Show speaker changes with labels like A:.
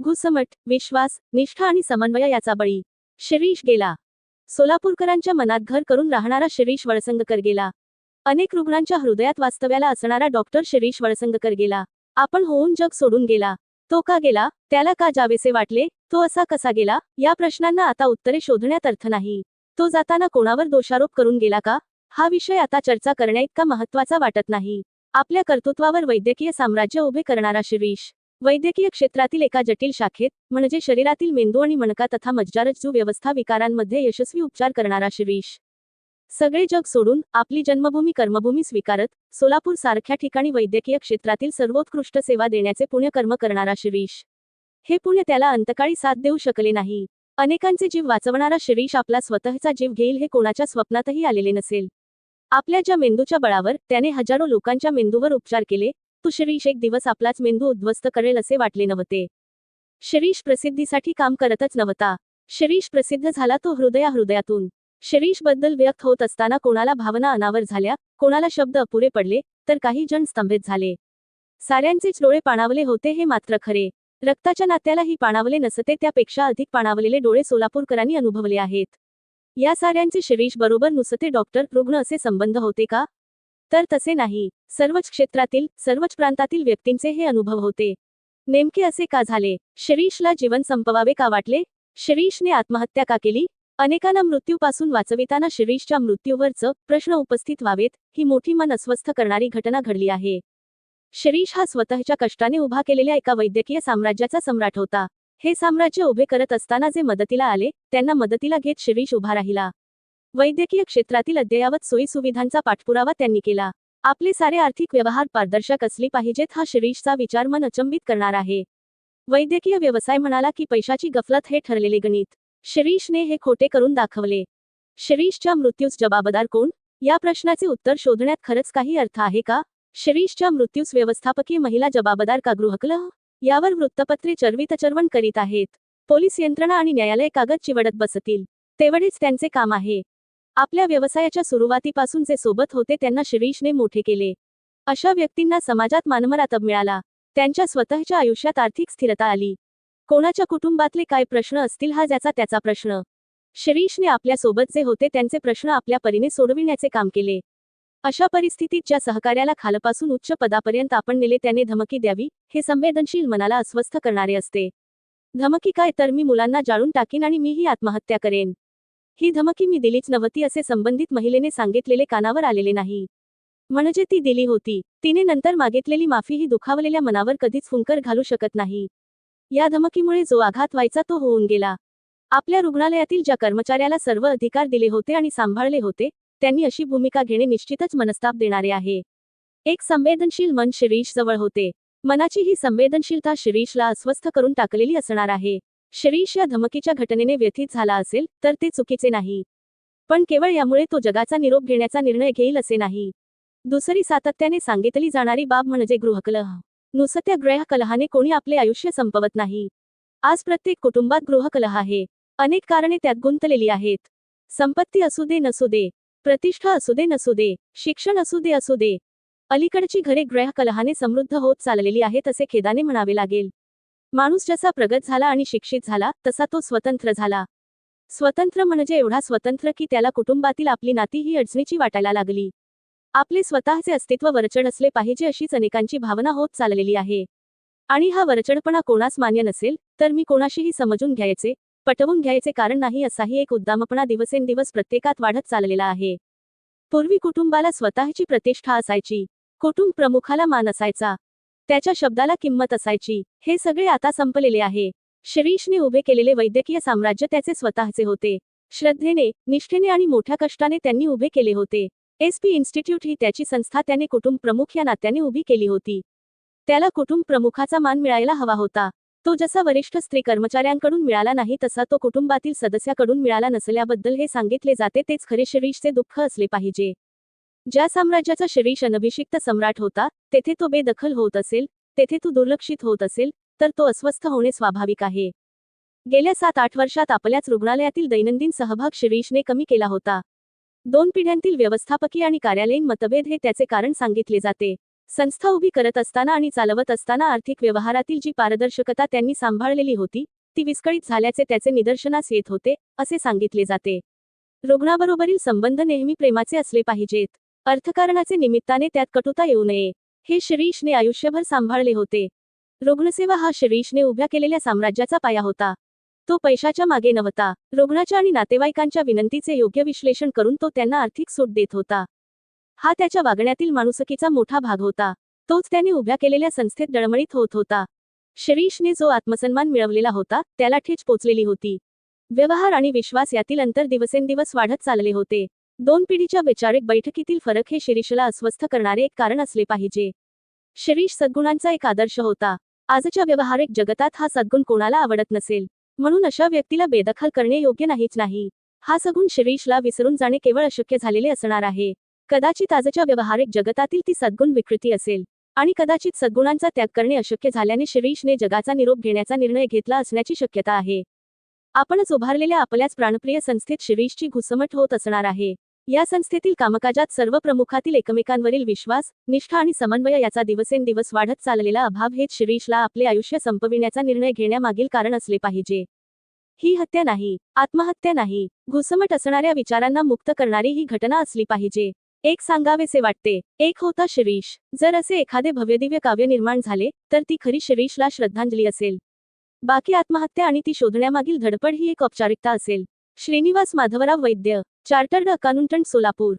A: घुसमट विश्वास निष्ठा आणि समन्वय याचा बळी. शिरीष गेला. सोलापूरकरांच्या मनात घर करून राहणारा शिरीष वळसंगकर गेला. अनेक रुग्णांच्या हृदयात वास्तव्याला असणारा डॉक्टर शिरीष वळसंगकर गेला. आपण होऊन जग सोडून गेला. तो का गेला? त्याला का जावेसे वाटले? तो असा कसा गेला? या प्रश्नांना आता उत्तरे शोधण्यात अर्थ नाही. तो जाताना कोणावर दोषारोप करून गेला का? हा विषय आता चर्चा करण्याइतका महत्त्वाचा वाटत नाही. आपल्या कर्तृत्वावर वैद्यकीय साम्राज्य उभे करणारा शिरीष वैद्यकीय क्षेत्रातील एका जटिल शाखेत म्हणजे शरीरातील मेंदू आणि मणका तथा मज्जारज्जू व्यवस्था विकारांमध्ये यशस्वी उपचार करणारा शिरीष. सगळे जग सोडून आपली जन्मभूमी कर्मभूमी स्वीकारत सोलापूर सारख्या ठिकाणी वैद्यकीय क्षेत्रातील सर्वोत्कृष्ट सेवा देण्याचे पुण्यकर्म करणारा शिरीष. हे पुण्य त्याला अंतकाळी साथ देऊ शकले नाही. अनेकांचे जीव वाचवणारा शिरीष आपला स्वतःचा जीव घेईल हे कोणाच्या स्वप्नातही आलेले नसेल. आपल्या ज्या मेंदूच्या बळावर त्याने हजारो लोकांच्या मेंदूवर उपचार केले शिरीष एक दिवस आपलाच मेंदू उद्ध्वस्त करेल असे वाटले नव्हते. शिरीष प्रसिद्धीसाठी काम करतच नव्हता. शिरीष प्रसिद्ध झाला तो हृदया हृदयातून. शिरीषबद्दल व्यक्त होत असताना कोणाला भावना अनावर झाल्या कोणाला शब्द अपुरे पडले तर काही जण स्तंभित झाले. साऱ्यांचेच डोळे पाणावले होते हे मात्र खरे. रक्ताच्या नात्यालाही पाणावले नसते त्यापेक्षा अधिक पाणावलेले डोळे सोलापूरकरांनी अनुभवले आहेत. या साऱ्यांचे शिरीष बरोबर नुसते डॉक्टर रुग्ण असे संबंध होते का? तर तसे नाही. सर्वच क्षेत्रातील सर्वच प्रांतातील व्यक्तींचे हे अनुभव होते. नेमके असे का झाले? शिरीषला जीवन संपवावे का वाटले? शिरीषने आत्महत्या का केली? अनेकांना मृत्यूपासून वाचविताना शिरीषच्या मृत्यूवरच प्रश्न उपस्थित व्हावेत ही मोठी मन अस्वस्थ करणारी घटना घडली आहे. शिरीष हा स्वतःच्या कष्टाने उभा केलेल्या एका वैद्यकीय साम्राज्याचा सम्राट होता. हे साम्राज्य उभे करत असताना जे मदतीला आले त्यांना मदतीला घेत शिरीष उभा राहिला. वैद्यकीय क्षेत्रातील अद्ययावत सोयी सुविधांचा पाठपुरावा त्यांनी केला. आपले सारे आर्थिक व्यवहार पारदर्शक असले पाहिजेत हा शिरीषचा विचार मन अचंबित करणार आहे. वैद्यकीय व्यवसाय म्हणाला की पैशाची गफलत हे ठरलेले गणित. शिरीषने हे खोटे करून दाखवले. शिरीषच्या मृत्यूस जबाबदार कोण? या प्रश्नाचे उत्तर शोधण्यात खरंच काही अर्थ आहे का? शिरीषच्या मृत्यूस व्यवस्थापकीय महिला जबाबदार का गृहकल? यावर वृत्तपत्रे चर्वितचर्वण करीत आहेत. पोलीस यंत्रणा आणि न्यायालय कागद चिवडत बसतील. तेवढेच त्यांचे काम आहे. आपल्या व्यवसायाच्या सुरुवातीपासून जे सोबत होते त्यांना शिरीषने मोठे केले. अशा व्यक्तींना समाजात मानमरातब मिळाला. त्यांच्या स्वतःच्या आयुष्यात आर्थिक स्थिरता आली. कोणाच्या कुटुंबातले काय प्रश्न असतील हा ज्याचा त्याचा प्रश्न. शिरीषने आपल्यासोबत जे होते त्यांचे प्रश्न आपल्या परीने सोडविण्याचे काम केले. अशा परिस्थितीत ज्या सहकार्याला खालपासून उच्च पदापर्यंत आपण नेले त्याने धमकी द्यावी हे संवेदनशील मनाला अस्वस्थ करणारे असते. धमकी काय? तर मी मुलांना जाळून टाकीन आणि मीही आत्महत्या करेन. ही धमकी मी दिलीच नव्हती असे संबंधित महिलेने सांगितलेले कानावर आलेले नाही. म्हणजे ती दिली होती. तिने नंतर मागितलेली माफी ही दुखावलेल्या मनावर कधीच फुंकर घालू शकत नाही. या धमकीमुळे जो आघात व्हायचा तो होऊन गेला. आपल्या रुग्णालयातील ज्या कर्मचाऱ्याला सर्व अधिकार दिले होते आणि सांभाळले होते त्यांनी अशी भूमिका घेणे निश्चितच मनस्ताप देणारे आहे. एक संवेदनशील मन शिरीष जवळ होते. मनाची ही संवेदनशीलता शिरीषला अस्वस्थ करून टाकलेली असणार आहे. शिरीष या धमकीच्या घटनेने व्यथित झाला असेल तर ते चुकीचे नाही. पण केवळ यामुळे तो जगाचा निरोप घेण्याचा निर्णय घेईल असे नाही. दुसरी सातत्याने सांगितली जाणारी बाब म्हणजे गृहकलह. नुसत्या गृहकलहाने कोणी आपले आयुष्य संपवत नाही. आज प्रत्येक कुटुंबात गृहकलह आहे. अनेक कारणे त्यात गुंतलेली आहेत. संपत्ती असू दे नसू दे. प्रतिष्ठा असू दे नसू दे. शिक्षण असू दे असू दे. अलीकडची घरे ग्रहकलहाने समृद्ध होत चाललेली आहेत असे खेदाने म्हणावे लागेल. माणूस जसा प्रगत झाला आणि शिक्षित झाला तसा तो स्वतंत्र झाला. स्वतंत्र म्हणजे एवढा स्वतंत्र की त्याला कुटुंबातील आपली नाती ही अडचणीची वाटायला लागली. आपले स्वतःचे अस्तित्व वरचढ असले पाहिजे अशीच अनेकांची भावना होत चाललेली आहे. आणि हा वरचढपणा कोणास मान्य नसेल तर मी कोणाशीही समजून घ्यायचे पटवून घ्यायचे कारण नाही असाही एक उद्दामपणा दिवसेंदिवस प्रत्येकात वाढत चाललेला आहे. पूर्वी कुटुंबाला स्वतःची प्रतिष्ठा असायची. कुटुंब प्रमुखाला मान असायचा. त्याच्या शब्दाला किंमत असायची. हे सगळे आता संपलेले आहे. शिरीषने उभे केलेले वैद्यकीय साम्राज्य त्याचे स्वतःचे होते. श्रद्धेने निष्ठेने आणि मोठ्या कष्टाने त्यांनी उभे केले होते. एस पी इन्स्टिट्यूट ही त्याची संस्था त्याने कुटुंब प्रमुख या नात्याने उभी केली होती. त्याला कुटुंब प्रमुखाचा मान मिळायला हवा होता. तो जसा वरिष्ठ स्त्री कर्मचाऱ्यांकडून मिळाला नाही तसा तो कुटुंबातील सदस्याकडून मिळाला नसल्याबद्दल हे सांगितले जाते तेच खरे शिरीषचे दुःख असले पाहिजे. ज्या साम्राज्याचा शिरीष अनभिषिक्त सम्राट होता तेथे तो बेदखल होत असेल तेथे तो दुर्लक्षित होत असेल तर तो अस्वस्थ होणे स्वाभाविक आहे. गेल्या सात आठ वर्षात आपल्याच रुग्णालयातील दैनंदिन सहभाग शिरीषने कमी केला होता. दोन पिढ्यांतील व्यवस्थापकीय आणि कार्यालयीन मतभेद हे त्याचे कारण सांगितले जाते. संस्था उभी करत असताना आणि चालवत असताना आर्थिक व्यवहारातील जी पारदर्शकता त्यांनी सांभाळलेली होती ती विस्कळीत झाल्याचे त्याचे निदर्शनास येत होते असे सांगितले जाते. रुग्णाबरोबरील संबंध नेहमी प्रेमाचे असले पाहिजेत. अर्थकारणाचे निमित्ताने त्यात कटुता येऊ नये. हे शिरीषने आयुष्यभर सांभाळले होते. रुग्णसेवा हा शिरीषने उभ्या केलेल्या साम्राज्याचा पाया होता. तो पैशाच्या मागे नव्हता. रुग्णाच्या आणि नातेवाईकांच्या विनंतीचे योग्य विश्लेषण करून तो त्यांना आर्थिक सूट देत होता. हा त्याच्या वागण्यातील माणुसकीचा मोठा भाग होता. तोच त्याने उभ्या केलेल्या संस्थेत डळमळीत होत होता. शिरीषने जो आत्मसन्मान मिळवलेला होता त्याला ठेच पोचलेली होती. व्यवहार आणि विश्वास यातील अंतर दिवसेंदिवस वाढत चालले होते. दोन पिढीच्या वैचारिक बैठकीतील फरक हे शिरीषला अस्वस्थ करणारे एक कारण असले पाहिजे. शिरीष सद्गुणांचा एक आदर्श होता. आजच्या व्यवहारिक जगतात हा सद्गुण कोणाला आवडत नसेल? म्हणून अशा व्यक्तीला बेदखल करणे योग्य नाहीच नाही. हा सगुण शिरीषला विसरून जाणे केवळ अशक्य झालेले असणार आहे. कदाचित आजच्या व्यवहारिक जगतातील ती सद्गुण विकृती असेल. आणि कदाचित सद्गुणांचा त्याग करणे अशक्य झाल्याने शिरीषने जगाचा निरोप घेण्याचा निर्णय घेतला असण्याची शक्यता आहे. आपणच उभारलेल्या आपल्याच प्राणप्रिय संस्थेत शिरीषची घुसमट होत असणार आहे. या संस्थेतील कामकाजात सर्व प्रमुखातील एकमेकांवरील विश्वास निष्ठा आणि समन्वय याचा दिवसेंदिवस वाढत चाललेला अभाव हेच शिरीषला आपले आयुष्य संपविण्याचा निर्णय घेण्यामागील कारण असले पाहिजे. ही हत्या नाही आत्महत्या नाही घुसमट असणाऱ्या विचारांना मुक्त करणारी ही घटना असली पाहिजे. एक सांगावेसे वाटते एक होता शिरीष जर असे एखादे भव्यदिव्य काव्य निर्माण झाले तर ती खरी शिरीषला श्रद्धांजली असेल. बाकी आत्महत्या आणि ती शोधण्यामागील धडपड ही एक औपचारिकता असेल. Shrinivas Madhavrao Vaidya chartered accountant Solapur.